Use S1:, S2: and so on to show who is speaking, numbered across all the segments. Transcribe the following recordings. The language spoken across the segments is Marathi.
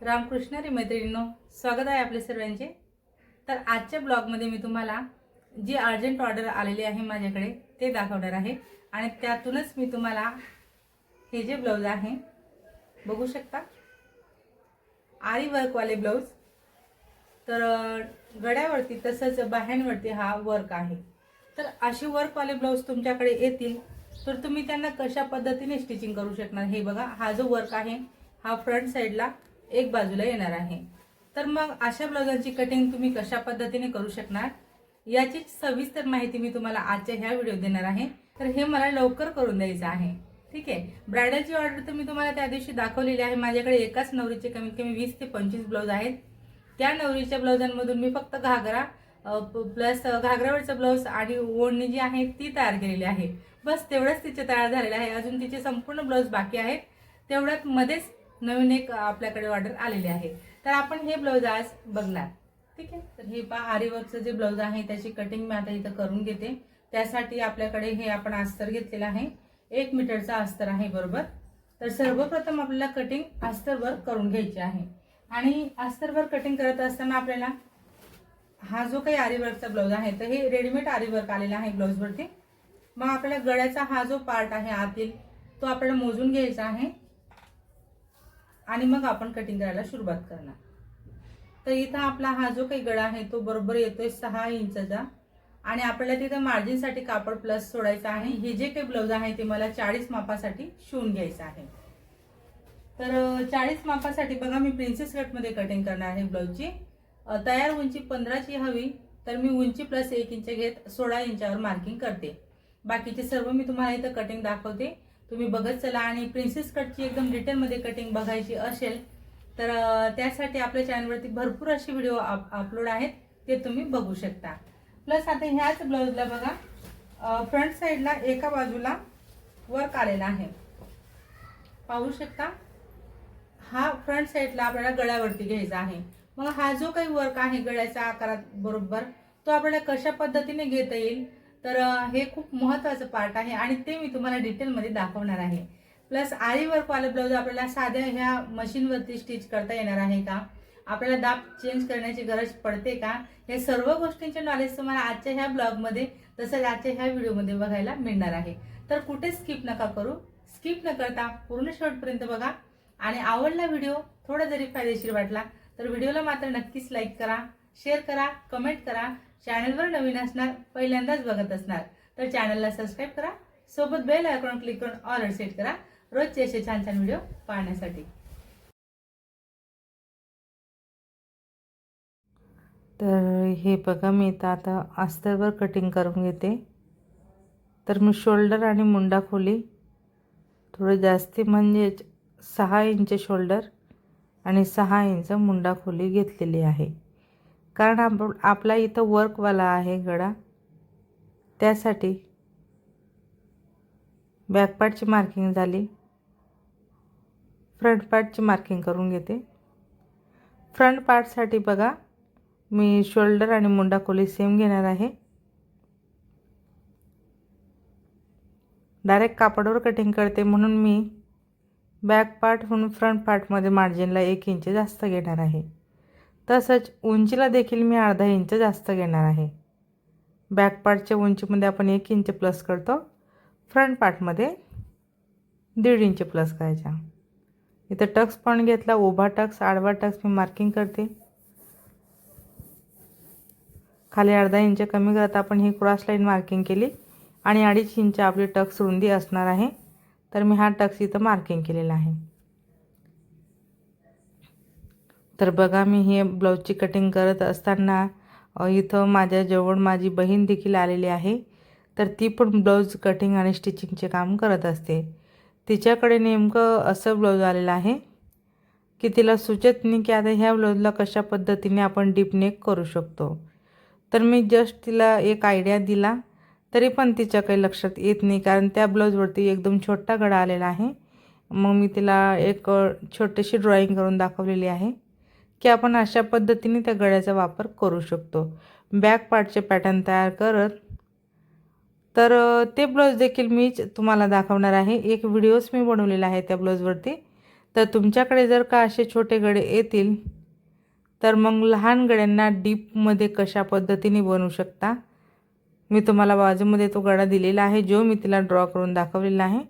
S1: रामकृष्ण रे मैत्रिणींनो स्वागत आहे आपले सर्वांचे. तर आजच्या ब्लॉगमध्ये मी तुम्हाला जी अर्जंट ऑर्डर आलेली आहे माझ्याकडे ते दाखवणार आहे. आणि त्यातूनच मी तुम्हाला हे जे ब्लाऊज आहे बघू शकता. आरी वर्कवाले ब्लाऊज. तर गड्यावरती गळ्यावरती तसंच बाह्यांवरती हा वर्क आहे. तर असे वर्कवाले ब्लाऊज तुमच्याकडे येतील तर तुम्ही त्यांना कशा पद्धतीने स्टिचिंग करू शकणार हे बघा. हा जो वर्क आहे हा फ्रंट साईडला एक बाजूला येणार आहे. तर मग अशा ब्लाउजांची कटिंग तुम्ही कशा पद्धतीने करू शकणार? याची सविस्तर माहिती मी तुम्हाला आजच्या ह्या व्हिडिओ देणार आहे. तर हे मला लवकर करून द्यायचं आहे. ठीक आहे? ब्रायडलची ऑर्डर तर मी तुम्हाला त्या दिवशी दाखवलेली आहे. माझ्याकडे एकाच नवरीचे कमीत कमी वीस ते पंचवीस ब्लाऊज आहेत. त्या नवरीच्या ब्लाऊजांमधून मी फक्त घागरा प्लस घागरावरचा ब्लाऊज आणि ओढणी जी आहे ती तयार केलेली आहे. बस तेवढंच तिचे तयार झालेलं आहे. अजून तिचे संपूर्ण ब्लाऊज बाकी आहेत. तेवढ्यात मध्येच नवीन एक आपल्याकडे ऑर्डर आलेली आहे. तर आपण हे ब्लाऊज आज बघणार. ठीक आहे? तर हे पा आरीवर्कचं जे ब्लाऊज आहे त्याची कटिंग मी आता इथं करून घेते. त्यासाठी आपल्याकडे हे आपण अस्तर घेतलेलं आहे. एक मीटरचा अस्तर आहे बरोबर? तर सर्वप्रथम आपल्याला कटिंग अस्तरवर करून घ्यायची आहे. आणि अस्तरवर कटिंग करत असताना आपल्याला हा जो काही आरीवर्कचा ब्लाऊज आहे तर हे रेडीमेड आरीवर्क आलेला आहे ब्लाऊजवरती मग आपल्याला गळ्याचा हा जो पार्ट आहे आतील तो आपल्याला मोजून घ्यायचा आहे. आणि मग आपण कटिंग करायला सुरुवात करणार. तर इथं आपला हा जो काही गळा आहे तो बरोबर येतोय सहा इंचचा. आणि आपल्याला तिथं मार्जिनसाठी कापड प्लस सोडायचं आहे. हे जे काही ब्लाऊज आहे ते मला चाळीस मापासाठी शिवून घ्यायचं आहे. तर चाळीस मापासाठी बघा मी प्रिन्सेस कटमध्ये कटिंग करणार आहे ब्लाऊजची तयार उंची पंधराची हवी तर मी उंची प्लस एक इंच घेत सोळा इंचावर मार्किंग करते. बाकीचे सर्व मी तुम्हाला इथं कटिंग दाखवते. तुम्ही बघत चला आणि प्रिन्सेस कटची एकदम डिटेलमध्ये कटिंग बघायची असेल तर त्यासाठी आपल्या चॅनलवरती भरपूर असे व्हिडिओ अपलोड आहेत ते तुम्ही बघू शकता. प्लस आता ह्याच ब्लाऊजला बघा फ्रंट साईडला एका बाजूला वर्क आलेला आहे. पाहू शकता हा फ्रंट साईडला आपल्याला गळ्यावरती घ्यायचा आहे. मग हा जो काही वर्क आहे गळ्याच्या आकारात बरोबर तो आपल्याला कशा पद्धतीने घेता येईल? तर हे खूप महत्त्वाचं पार्ट आहे आणि ते मी तुम्हाला डिटेलमध्ये दाखवणार आहे. प्लस आरी वर्कवाले ब्लाऊज आपल्याला साध्या ह्या मशीनवरती स्टिच करता येणार आहे का? आपल्याला दाब चेंज करण्याची गरज पडते का? हे सर्व गोष्टींचे नॉलेज तुम्हाला आजच्या ह्या ब्लॉगमध्ये तसंच आजच्या ह्या व्हिडिओमध्ये बघायला मिळणार आहे. तर कुठे स्किप नका करू. स्किप न करता पूर्ण शेवटपर्यंत बघा. आणि आवडला व्हिडिओ थोडा जरी फायदेशीर वाटला तर व्हिडिओला मात्र नक्कीच लाईक करा शेअर करा कमेंट करा. चॅनलवर नवीन असणार पहिल्यांदाच बघत असणार तर चॅनलला सबस्क्राईब करा. सोबत बेल आयकॉन क्लिक करून ऑर्डर सेट करा. रोजचे असे छान छान व्हिडिओ पाहण्यासाठी.
S2: तर हे बघा मी तर आता अस्तरवर कटिंग करून घेते. तर मी शोल्डर आणि मुंडा खोली. थोडं जास्ती म्हणजेच सहा इंच शोल्डर आणि सहा इंच मुंडा खोली घेतलेली आहे. कारण आप आपला इथं वर्कवाला आहे गळा त्यासाठी बॅकपार्टची मार्किंग झाली. फ्रंट पार्टची मार्किंग करून घेते. फ्रंट पार्टसाठी बघा मी शोल्डर आणि मुंडा कोली सेम घेणार आहे. डायरेक्ट कापडावर कटिंग करते म्हणून मी बॅक पार्टहून फ्रंट पार्टमध्ये मार्जिनला एक इंच जास्त घेणार आहे. तसंच उंचीला देखील मी अर्धा इंच जास्त घेणार आहे. बॅक पार्टच्या उंचीमध्ये आपण एक इंच प्लस करतो. फ्रंट पार्टमध्ये दीड इंच प्लस करायचा. इथं टक्स पण घेतला उभा टक्स आडवा टक्स मी मार्किंग करते. खाली अर्धा इंच कमी करत आपण ही क्रॉस लाईन मार्किंग केली. आणि अडीच इंच आपली टक्स रुंदी असणार आहे. तर मी हा टक्स इथं मार्किंग केलेला आहे. तर बघा मी हे ब्लाऊजची कटिंग करत असताना इथं इथं माझ्याजवळ माझी बहीण देखील आलेली आहे. तर ती पण ब्लाऊज कटिंग आणि स्टिचिंगचे काम करत असते. तिच्याकडे नेमकं असं ब्लाऊज आलेलं आहे की तिला सुचत नाही की आता ह्या ब्लाऊजला कशा पद्धतीने आपण डीप नेक करू शकतो. तर मी जस्ट तिला एक आयडिया दिला तरी पण तिच्या काही लक्षात येत नाही कारण त्या ब्लाऊजवरती एकदम छोटा गडा आलेला आहे. मग मी तिला एक छोटीशी ड्रॉईंग करून दाखवलेली आहे. की आपण अशा पद्धतीने त्या गळ्याचा वापर करू शकतो. बॅक पार्टचे पॅटर्न तयार करत. तर ते ब्लाऊज देखील मीच तुम्हाला दाखवणार आहे. एक व्हिडिओज मी बनवलेला आहे त्या ब्लाऊजवरती. तर तुमच्याकडे जर का असे छोटे गडे येतील तर मग लहान गड्यांना डीपमध्ये कशा पद्धतीने बनवू शकता? मी तुम्हाला बाजूमध्ये तो गडा दिलेला आहे जो मी तिला ड्रॉ करून दाखवलेला आहे.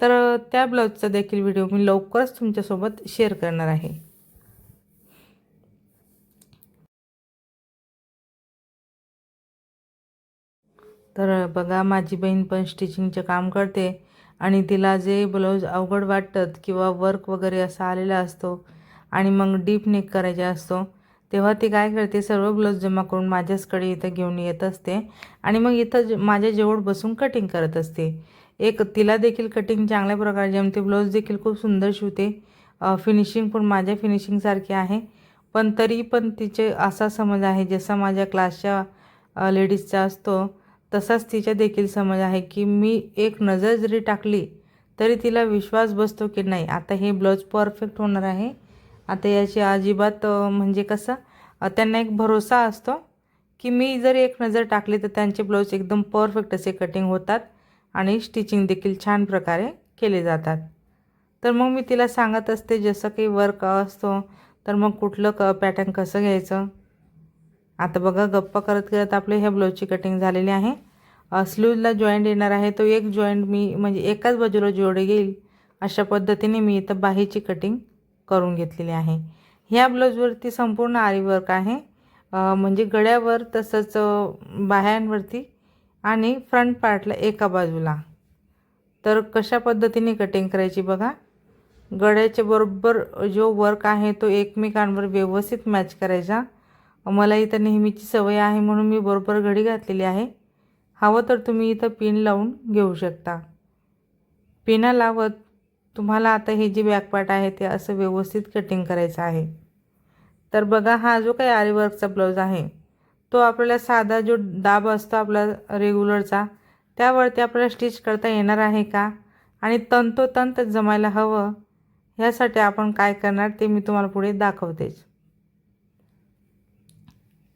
S2: तर त्या ब्लाऊजचा देखील व्हिडिओ मी लवकरच तुमच्यासोबत शेअर करणार आहे. तर बघा माझी बहीण पण स्टिचिंगचे काम करते आणि तिला जे ब्लाऊज अवघड वाटतात किंवा वर्क वगैरे असा आलेला असतो आणि मग डीप नेक करायचा असतो तेव्हा ती काय करते सर्व ब्लाऊज जमा करून माझ्याचकडे इथं घेऊन येत असते आणि मग इथं माझ्या जवळ बसून कटिंग करत असते. एक तिला देखील कटिंग चांगल्या प्रकारे जमते. ब्लाऊज देखील खूप सुंदर शिवते. फिनिशिंग पण माझ्या फिनिशिंगसारखी आहे. पण तरी पण तिचे असा समज आहे जसा माझ्या क्लासच्या लेडीजचा असतो तसाच तिच्या देखील समज आहे की मी एक नजर जरी टाकली तरी तिला विश्वास बसतो की नाही. आता हे ब्लाऊज परफेक्ट होणार आहे. आता याची अजिबात म्हणजे कसं त्यांना एक भरोसा असतो की मी जर एक नजर टाकली तर त्यांचे ब्लाऊज एकदम परफेक्ट असे कटिंग होतात आणि स्टिचिंग देखील छान प्रकारे केले जातात. तर मग मी तिला सांगत असते जसं काही वर्क असतो तर मग कुठलं क पॅटर्न कसं घ्यायचं? आता बघा गप्पा करत करत आपले ह्या ब्लाऊजची कटिंग झालेली आहे. स्लूजला जॉईंट येणार आहे. तो एक जॉईंट मी म्हणजे एकाच बाजूला जोडे येईल अशा पद्धतीने मी इथं बाहीची कटिंग करून घेतलेली आहे. ह्या ब्लाऊजवरती संपूर्ण आरी वर्क आहे. म्हणजे गळ्यावर तसंच बाह्यांवरती आणि फ्रंट पार्टला एका बाजूला. तर कशा पद्धतीने कटिंग करायची बघा. गळ्याच्या बरोबर जो वर्क आहे तो एकमेकांवर व्यवस्थित मॅच करायचा. मला इथं नेहमीची सवय आहे म्हणून मी बरोबर घडी घातलेली आहे. हवं तर तुम्ही इथं पिन लावून घेऊ शकता. पिना लावत तुम्हाला आता हे जे बॅकपार्ट आहे ते असं व्यवस्थित कटिंग करायचं आहे. तर बघा हा जो काही आरीवर्कचा ब्लाऊज आहे तो आपल्याला साधा जो दाब असतो आपला रेग्युलरचा त्यावरती आपल्याला स्टिच करता येणार आहे का? आणि तंतोतंत जमायला हवं ह्यासाठी आपण काय करणार ते मी तुम्हाला पुढे दाखवतेच.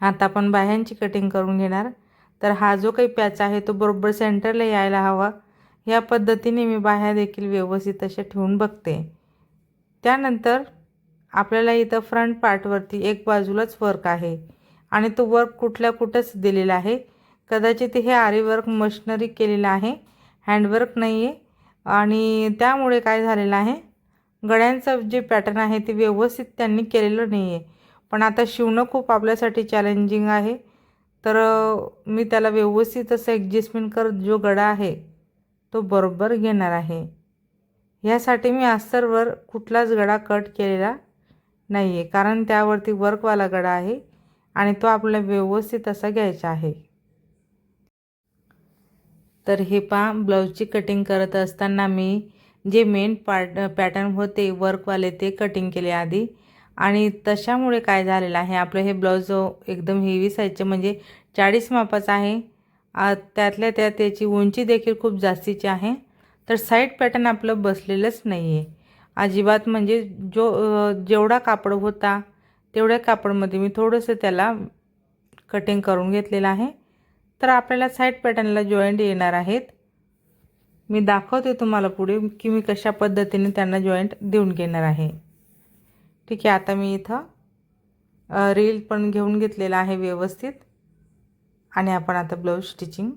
S2: आता आपण बाह्यांची कटिंग करून घेणार. तर हा जो काही पॅच आहे तो बरोबर सेंटरला यायला हवा. या पद्धतीने मी बाह्या देखील व्यवस्थित अशा ठेवून बघते. त्यानंतर आपल्याला इथं फ्रंट पार्टवरती एक बाजूलाच वर्क आहे. आणि तो वर्क कुठल्या कुठंच दिलेला आहे. कदाचित हे आरी वर्क मशिनरी केलेलं आहे. हँडवर्क नाही आहे आणि त्यामुळे काय झालेलं आहे? गळ्यांचं जे पॅटर्न आहे ते व्यवस्थित त्यांनी केलेलं नाही आहे पण आता शिवणं खूप आपल्यासाठी चॅलेंजिंग आहे. तर मी त्याला व्यवस्थित असं ॲडजस्टमेंट करत जो गडा आहे तो बरोबर घेणार आहे. ह्यासाठी मी अस्तरवर कुठलाच गडा कट केलेला नाही आहे कारण त्यावरती वर्कवाला गडा आहे आणि तो आपल्याला व्यवस्थित असा घ्यायचा आहे. तर हे पा ब्लाऊजची कटिंग करत असताना मी जे मेन पार्ट पॅटर्न होते वर्कवाले ते कटिंग केले आधी. आणि तशामुळे काय झालेलं आहे? आपलं हे ब्लाऊज एकदम हेवी साईजचे म्हणजे चाळीस मापाचं आहे. त्यातल्या त्यात त्याची उंची देखील खूप जास्तीची आहे. तर साईड पॅटर्न आपलं बसलेलंच नाही आहे अजिबात म्हणजे जो जेवढा कापड होता तेवढ्या कापडमध्ये मी थोडंसं त्याला कटिंग करून घेतलेलं आहे. तर आपल्याला साईड पॅटर्नला जॉईंट येणार आहेत. मी दाखवते तुम्हाला पुढे की मी कशा पद्धतीने त्यांना जॉईंट देऊन घेणार आहे. ठीक आहे आता मी इथं रील पण घेऊन घेतलेला आहे व्यवस्थित. आणि आपण आता ब्लाऊज स्टिचिंग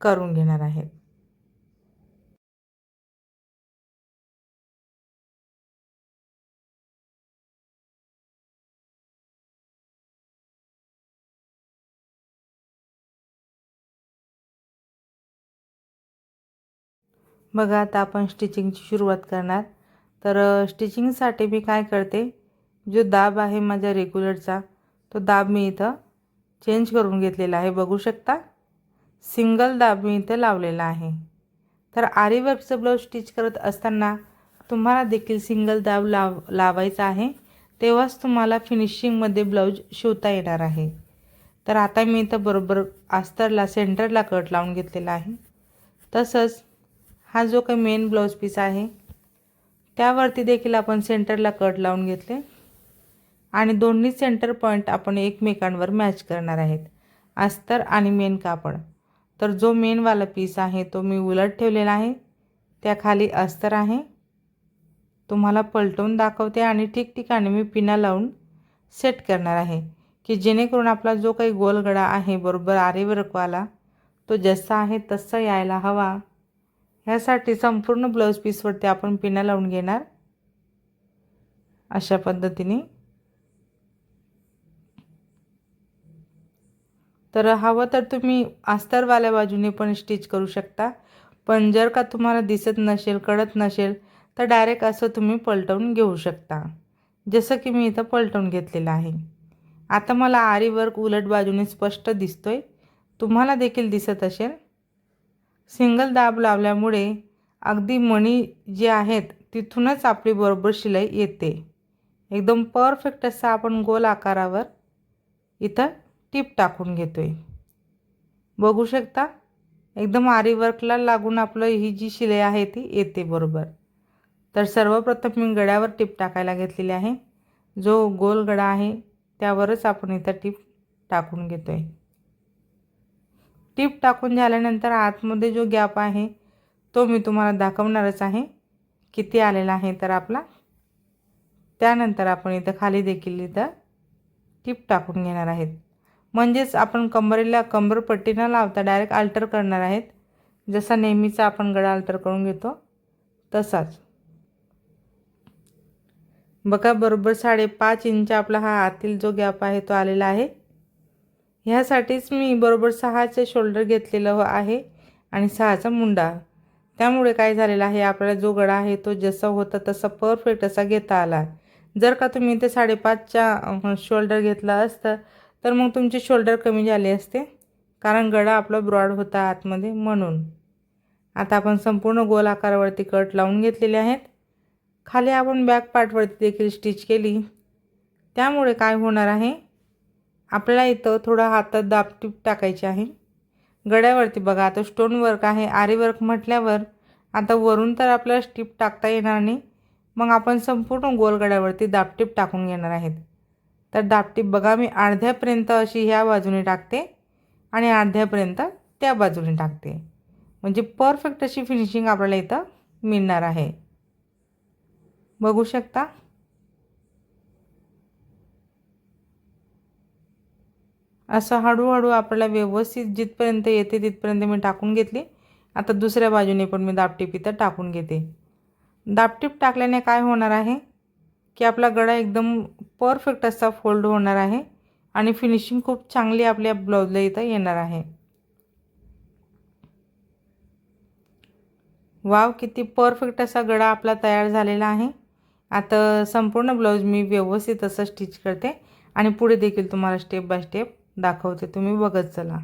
S2: करून घेणार आहेत बघा आता आपण स्टिचिंगची सुरुवात करणार. तर स्टिचिंगसाठी मी काय करते जो दाब आहे माझ्या रेग्युलरचा तो दाब मी इथं चेंज करून घेतलेला आहे. बघू शकता? सिंगल दाब मी इथं लावलेला आहे. तर आरी वर्कचं ब्लाऊज स्टिच करत असताना तुम्हाला देखील सिंगल दाब लाव लावायचा आहे. तेव्हाच तुम्हाला फिनिशिंगमध्ये ब्लाऊज शिवता येणार आहे. तर आता मी इथं बरोबर अस्तरला सेंटरला कट लावून घेतलेला आहे. तसंच हा जो काही मेन ब्लाऊज पीस आहे त्यावरती देखील आपण सेंटरला कट लावून घेतले. आणि दोन्ही सेंटर पॉईंट आपण एकमेकांवर मॅच करणार आहेत. अस्तर आणि मेन कापड. तर जो मेनवाला पीस आहे तो मी उलट ठेवलेला आहे. त्याखाली अस्तर आहे. तुम्हाला पलटवून दाखवते आणि ठिकठिकाणी मी पिना लावून सेट करणार आहे की जेणेकरून आपला जो काही गोलगडा आहे बरोबर आरीवर्कवाला तो जसा आहे तसा यायला हवा. ह्यासाठी संपूर्ण ब्लाऊज पीसवरती आपण पिना लावून घेणार. अशा पद्धतीने तर हवं तर तुम्ही अस्तरवाल्या बाजूने पण स्टिच करू शकता. पण जर का तुम्हाला दिसत नसेल कळत नसेल तर डायरेक्ट असं तुम्ही पलटवून घेऊ शकता. जसं की मी इथं पलटवून घेतलेलं आहे. आता मला आरी वर्क उलट बाजूने स्पष्ट दिसतो आहे तुम्हाला देखील दिसत असेल. सिंगल दाब लावल्यामुळे अगदी मणी जे आहेत तिथूनच आपली बरोबर शिलाई येते. एकदम परफेक्ट असं आपण गोल आकारावर इथं टीप टाकून घेतो आहे बघू शकता? एकदम आरी वर्कला लागून आपलं ही जी शिलाई आहे ती येते बरोबर. तर सर्वप्रथम मी गड्यावर टीप टाकायला घेतलेली आहे. जो गोल गडा आहे त्यावरच आपण इथं टीप टाकून घेतो आहे टीप टाकून झाल्यानंतर आतमध्ये जो गॅप आहे तो मी तुम्हाला दाखवणारच आहे. किती आलेला आहे तर आपला? त्यानंतर आपण इथं खाली देखील इथं टीप टाकून घेणार आहेत. म्हणजेच आपण कंबरेला कंबरपट्टी न लावता डायरेक्ट अल्टर करणार आहेत. जसा नेहमीचा आपण गळा अल्टर करून घेतो तसाच. बघा बरोबर साडेपाच इंच आपला हा आतील जो गॅप आहे तो आलेला आहे. ह्यासाठीच मी बरोबर सहाचे शोल्डर घेतलेलं आहे आणि सहाचा मुंडा. त्यामुळे काय झालेलं आहे आपल्याला जो गळा आहे तो जसा होता तसा परफेक्ट असा घेता आला. जर का तुम्ही ते साडेपाचच्या शोल्डर घेतला असतं तर मग तुमचे शोल्डर कमी झाले असते. कारण गळा आपला ब्रॉड होता आतमध्ये म्हणून. आता आपण संपूर्ण गोल आकारावरती कट लावून घेतलेले आहेत. खाली आपण बॅक पार्टवरती देखील स्टिच केली. त्यामुळे काय होणार आहे? आपल्याला इथं थोडं हातात दाबटीप टाकायची आहे. गड्यावरती बघा आता स्टोन वर्क आहे. आरी वर्क म्हटल्यावर आता वरून तर आपल्याला स्टिप टाकता येणार नाही. मग आपण संपूर्ण गोल गड्यावरती दाबटीप टाकून घेणार आहेत. तर दाबटीप बघा मी अर्ध्यापर्यंत अशी ह्या बाजूने टाकते आणि अर्ध्यापर्यंत त्या बाजूने टाकते. म्हणजे परफेक्ट अशी फिनिशिंग आपल्याला इथं मिळणार आहे. बघू शकता. असं हळूहळू आपल्याला व्यवस्थित जिथपर्यंत येते तिथपर्यंत मी टाकून घेतली. आता दुसऱ्या बाजूने पण मी दापटीप इथं टाकून घेते. दापटीप टाकल्याने काय होणार आहे? की आपला गळा एकदम परफेक्ट असा फोल्ड होणार आहे. आणि फिनिशिंग खूप चांगली आपल्या ब्लाऊजला इथं येणार आहे. वाव किती परफेक्ट असा गळा आपला तयार झालेला आहे. आता संपूर्ण ब्लाऊज मी व्यवस्थित असं स्टिच करते. आणि पुढे देखील तुम्हाला स्टेप बाय स्टेप दाखवते. तुम्ही बघत चला.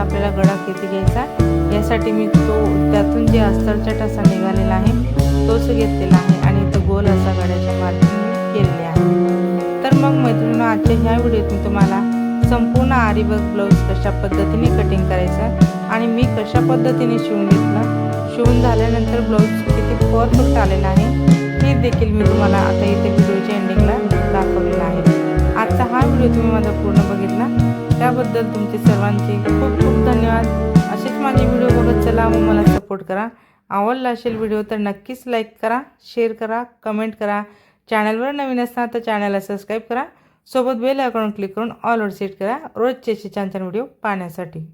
S2: आपल्याला गळा किती घ्यायचा यासाठी मी तो त्यातून जे अस्तरचा ठसा निघालेला आहे तोच घेतलेला आहे आणि इथं गोल असा गळ्याच्या मार्किंग केलेले आहे. तर मग मैत्रिणी आजच्या ह्या व्हिडिओत मी तुम्हाला संपूर्ण आरीवर्क ब्लाऊज कशा पद्धतीने कटिंग करायचं आणि मी कशा पद्धतीने शिवून घेतलं शिवून झाल्यानंतर ब्लाऊज किती परफेक्ट आलेला आहे हे देखील मी तुम्हाला आता इथे व्हिडिओच्या एंडिंगला दाखवले आजचा हा व्हिडिओ तुम्ही माझा पूर्ण बघितला त्याबद्दल तुमचे सर्वांचे खूप खूप धन्यवाद. असेच माझे व्हिडिओ बघत चला व मला सपोर्ट करा. आवडला असेल व्हिडिओ तर नक्कीच लाईक करा शेअर करा कमेंट करा. चॅनलवर नवीन असणार तर चॅनलला सबस्क्राईब करा. सोबत बेल आयकॉन क्लिक करून ऑलवर सेट करा. रोजचे असे छान छान व्हिडिओ पाहण्यासाठी.